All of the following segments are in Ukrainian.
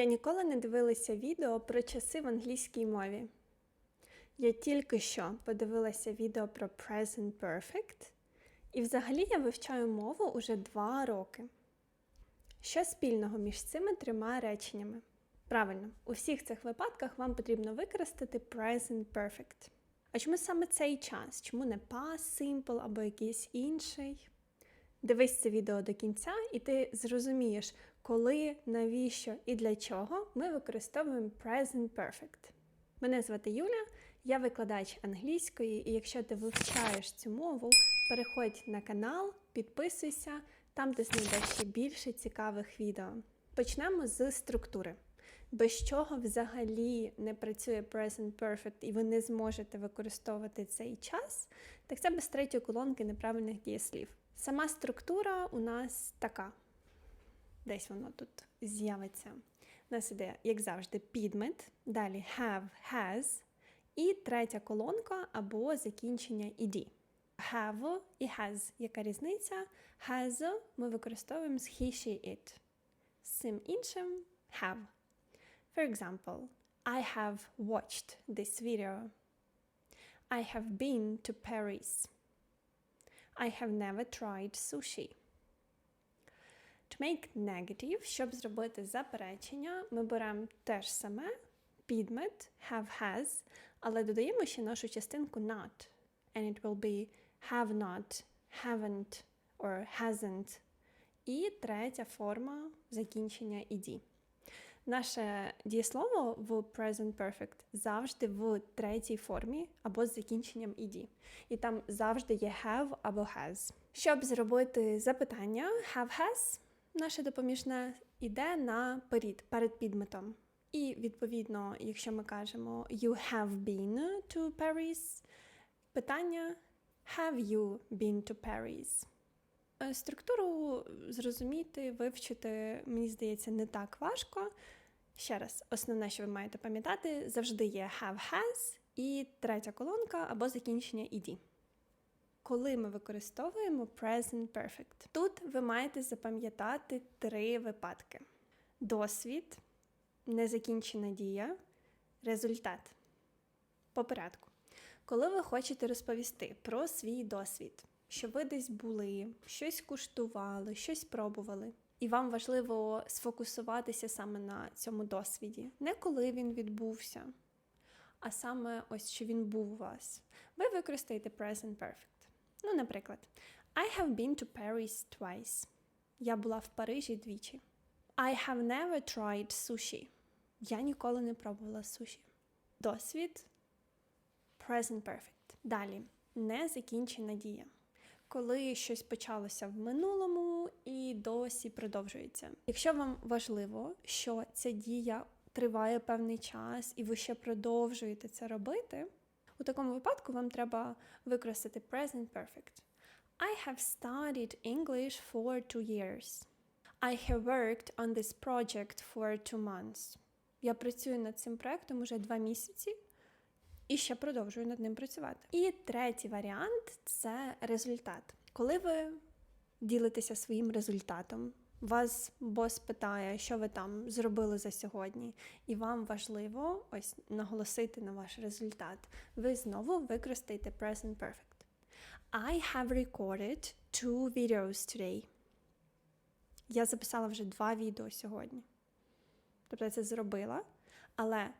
Я ніколи не дивилася відео про часи в англійській мові. Я тільки що подивилася відео про Present Perfect, і взагалі я вивчаю мову уже два роки. Що спільного між цими трьома реченнями? Правильно, у всіх цих випадках вам потрібно використати Present Perfect. А чому саме цей час? Чому не Past Simple або якийсь інший? Дивись це відео до кінця, і ти зрозумієш, коли, навіщо і для чого ми використовуємо Present Perfect. Мене звати Юля, я викладач англійської, і якщо ти вивчаєш цю мову, переходь на канал, підписуйся, там ти знайдеш ще більше цікавих відео. Почнемо з структури. Без чого взагалі не працює Present Perfect і ви не зможете використовувати цей час, так це без третьої колонки неправильних дієслів. Сама структура у нас така. Десь воно тут з'явиться. У нас іде, як завжди, підмет, далі have, has, і третя колонка або закінчення ed. Have і has. Яка різниця? Has ми використовуємо з he, she, it. З цим іншим have. For example, I have watched this video. I have been to Paris. I have never tried sushi. To make negative, щоб зробити заперечення, ми беремо те ж саме, підмет, have has, але додаємо ще нашу частинку not. And it will be have not, haven't or hasn't. І третя форма закінчення ed. Наше дієслово в Present Perfect завжди в третій формі або з закінченням ed. І там завжди є have або has. Щоб зробити запитання, have has, наше допоміжне іде на перед, перед підметом. І відповідно, якщо ми кажемо You have been to Paris, питання Have you been to Paris? Е, Структуру зрозуміти, вивчити, мені здається, не так важко. Ще раз, основне, що ви маєте пам'ятати, завжди є have has і третя колонка або закінчення ed. Коли ми використовуємо present perfect, тут ви маєте запам'ятати три випадки: досвід, незакінчена дія, результат. По порядку. Коли ви хочете розповісти про свій досвід, що ви десь були, щось куштували, щось пробували, і вам важливо сфокусуватися саме на цьому досвіді, не коли він відбувся, а саме ось що він був у вас. Ви використаєте present perfect. Ну, наприклад, I have been to Paris twice. Я була в Парижі двічі. I have never tried sushi. Я ніколи не пробувала суші. Досвід present perfect. Далі незакінчена дія. Коли щось почалося в минулому і досі продовжується. Якщо вам важливо, що ця дія триває певний час і ви ще продовжуєте це робити, у такому випадку вам треба використати present perfect. I have studied English for two years. I have worked on this project for two months. Я працюю над цим проектом уже два місяці і ще продовжую над ним працювати. І третій варіант це результат. Коли ви ділитеся своїм результатом, вас бос питає, що ви там зробили за сьогодні, і вам важливо ось наголосити на ваш результат. Ви знову використаєте present perfect. I have recorded two videos today. Я записала вже два відео сьогодні. Тобто я це зробила, але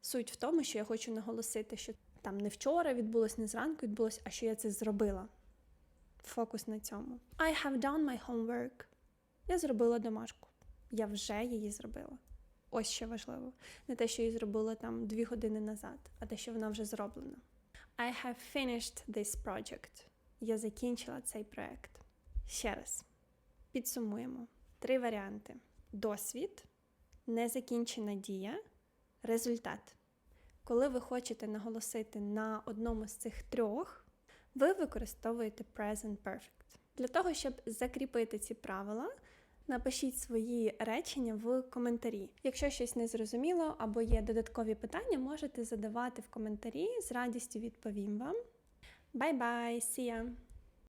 суть в тому, що я хочу наголосити, що там не вчора відбулось, не зранку відбулось, а що я це зробила. Фокус на цьому. I have done my homework. Я зробила домашку. Я вже її зробила. Ось що важливо. Не те, що її зробила там дві години назад, а те, що вона вже зроблена. I have finished this project. Я закінчила цей проект. Ще раз. Підсумуємо. Три варіанти: досвід, незакінчена дія, результат. Коли ви хочете наголосити на одному з цих трьох, ви використовуєте Present Perfect. Для того, щоб закріпити ці правила, напишіть свої речення в коментарі. Якщо щось не зрозуміло або є додаткові питання, можете задавати в коментарі, з радістю відповім вам. Bye-bye, see ya!